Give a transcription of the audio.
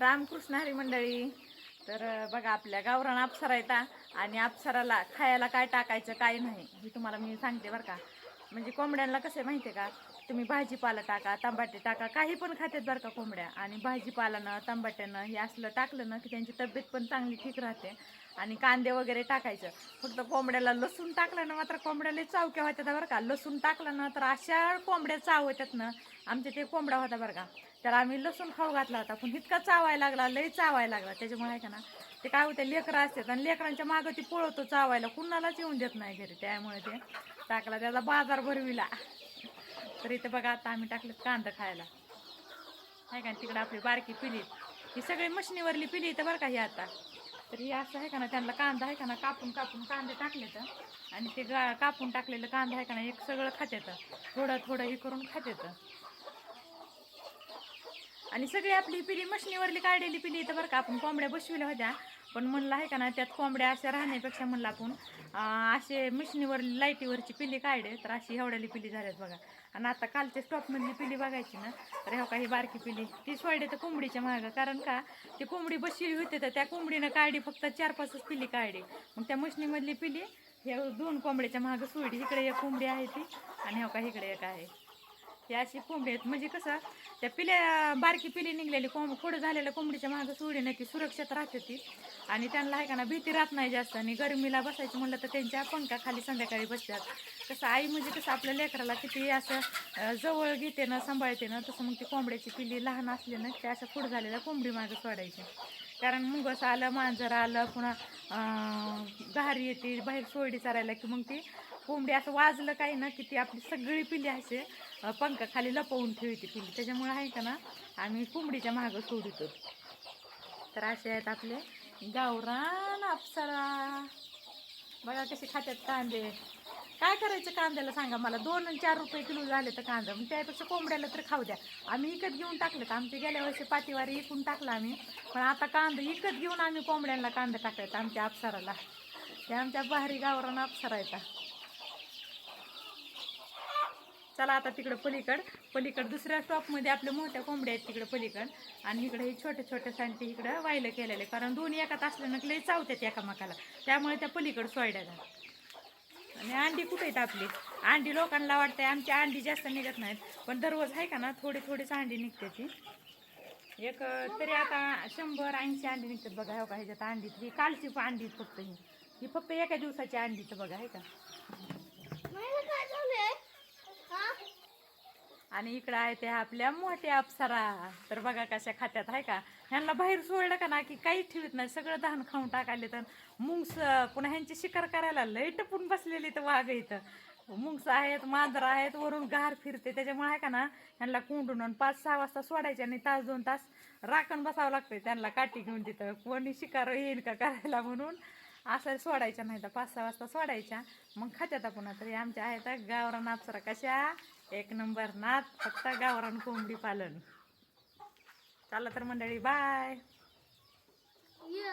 रामकृष्ण हरी मंडळी तर बघा आपल्या गावरान अप्सरा येतात आणि अप्सराला खायला काय टाकायचं काय नाही हे तुम्हाला मी सांगते बरं का. म्हणजे कोंबड्यांना कसं आहे माहिती आहे का? तुम्ही भाजीपाला टाका तंबाटे टाका काही पण खातात बरं का कोंबड्या. आणि भाजीपालानं तंबाट्यानं हे असलं टाकलं ना की त्यांची तब्येत पण चांगली ठीक राहते आणि कांदे वगैरे टाकायचं. फक्त कोंबड्याला लसूण टाकलं ना मात्र कोंबड्याला चावक्या होत्या बरं का. लसूण टाकलं ना तर अशा कोंबड्या चाव होत्यात ना आमच्या ते कोंबडा होता बरं का. तर आम्ही लसूण खाऊ घातला होता पण इतका चावायला लागला लई चावायला लागला. त्याच्यामुळे आहे का ना ते काय होते लेकरं असतात आणि लेकरांच्या मागं ती पळवतो चावायला. कुणालाच येऊन देत नाही घरी. त्यामुळे ते टाकला त्याचा बाजार भरविला. तर इथं बघा आता आम्ही टाकलं कांदा खायला. आहे का तिकडं आपली बारकी पिली. ही सगळी मशनीवरली पिली इथं बरं का ही आता. तर ही असं आहे का ना त्यांना कांदा आहे का ना कापून कापून कांदे टाकले तर आणि ते गा कापून टाकलेलं कांदा आहे का ना एक सगळं खात्यात. थोडं थोडं हे करून खात्यात. आणि सगळी आपली पिली मशनीवरली काढलेली पिली इथं बरं का आपण कोंबड्या बसविल्या होत्या. पण म्हणलं आहे का ना त्यात कोंबड्या अशा राहण्यापेक्षा म्हणलं आपण असे मशनीवरली लाईटीवरची पिली काढे तर अशी एवढ्याली पिली झाल्यात बघा. आणि आता कालच्या स्टॉकमधली पिली बघायची ना तर ह्या काही बारकी पिली. ती सोडे तर कोंबडीच्या मागं. कारण का ती कोंबडी बसली होती तर त्या कोंबडीनं काढली फक्त चार पाचच पिली काढली. मग त्या मशनीमधली पिली ह्या दोन कोंबड्याच्या मागं सोडली. इकडे एक कोंबडी आहे ती आणि हो का इकडे एक आहे. हे अशी कोंबडी आहेत. म्हणजे कसं त्या पिल्या बारकी पिली निघलेली कोंब खोडं झालेल्या कोंबडीच्या मागं सोडी नाही ती सुरक्षित राहते ती. आणि त्यांना आहे का ना भीती राहत नाही जास्त. आणि गरमीला बसायचं म्हणलं तर त्यांच्या पंखाखाली संध्याकाळी बसतात. तसं आई म्हणजे कसं आपल्या लेकराला किती असं जवळ घेते ना सांभाळते ना तसं मग ती कोंबड्याची पिल्ली लहान असली ना त्या अशा खोड झालेल्या कोंबडी मागं सोडायची. कारण मुंगस आलं मांजर आलं पुन्हा घारी येते बाहेर सोयडी चारायला की मग ती कोंबडी असं वाजलं काही ना की ती आपली सगळी पिल्ली असे अं, पंखाखाली लपवून ठेवते पिली त्याच्यामुळे आहे का ना आम्ही कोंबडीच्या मागं सोडितो. तर असे आहेत आपले गावरान अप्सरा. बघा कसे खात्यात कांदे. काय करायचं कांद्याला सांगा मला? दोन आणि चार रुपये किलो झाले तर कांदा. मग त्यापेक्षा कोंबड्याला तर खाऊ द्या. आम्ही इकत घेऊन टाकलं तर आमचे गेल्या वर्षी पातीवारी इकून टाकला आम्ही. पण आता कांदा इकत घेऊन आम्ही कोंबड्यांना कांदा टाकायचा आमच्या अप्सराला. ते आमच्या बाहेरी गावरान अप्सरा येतात चला आता तिकडं पलीकड. पलीकड दुसऱ्या स्टॉपमध्ये आपल्या मोठ्या कोंबड्या आहेत तिकडं पलीकड. आणि इकडे हे छोटे छोटे सांडते इकडं वाहिलं केलेले कारण दोन्ही एकात असल्यानं लई चावतात एकामेकाला. त्यामुळे त्या पलीकड सोयड्या आणि अंडी कुठे आहेत आपली? अंडी लोकांना वाटते आमची अंडी जास्त निघत नाहीत. पण दररोज आहे का ना थोडी थोडीच अंडी निघते ती. एक तरी आता शंभर ऐंशी अंडी निघतात बघा हो का ह्याच्यात अंडी. ही कालची अंडी फक्त ही. ही फक्त एका दिवसाची अंडी तर बघा आहे का? आणि इकडं आहे ते आपल्या मोठ्या अप्सरा. तर बघा कशा खात्यात आहे का? ह्यांना बाहेर सोडलं का ना की काहीच ठेवत नाही सगळं धान खाऊन टाकायले तर मुंगस पुन्हा ह्यांची शिकार करायला लईट टपून बसलेली तर वाघ इथं. मुंगस आहेत मांजर आहेत वरून गार फिरते. त्याच्यामुळे आहे का ना ह्यांना कोंडून आणि पाच सहा वाजता सोडायचे आणि तास दोन तास राखण बसावं लागतंय. त्यांना काठी घेऊन तिथं कोणी शिकार येईल का करायला म्हणून? असं सोडायच्या नाही तर पाच सहा वाजता सोडायच्या. मग खात्यात पुन्हा तरी आमच्या आहेत. गावरान अप्सरा कशा? एक नंबर नाथ फक्त गावरान कोंबडी पालन. चला तर मंडळी बाय.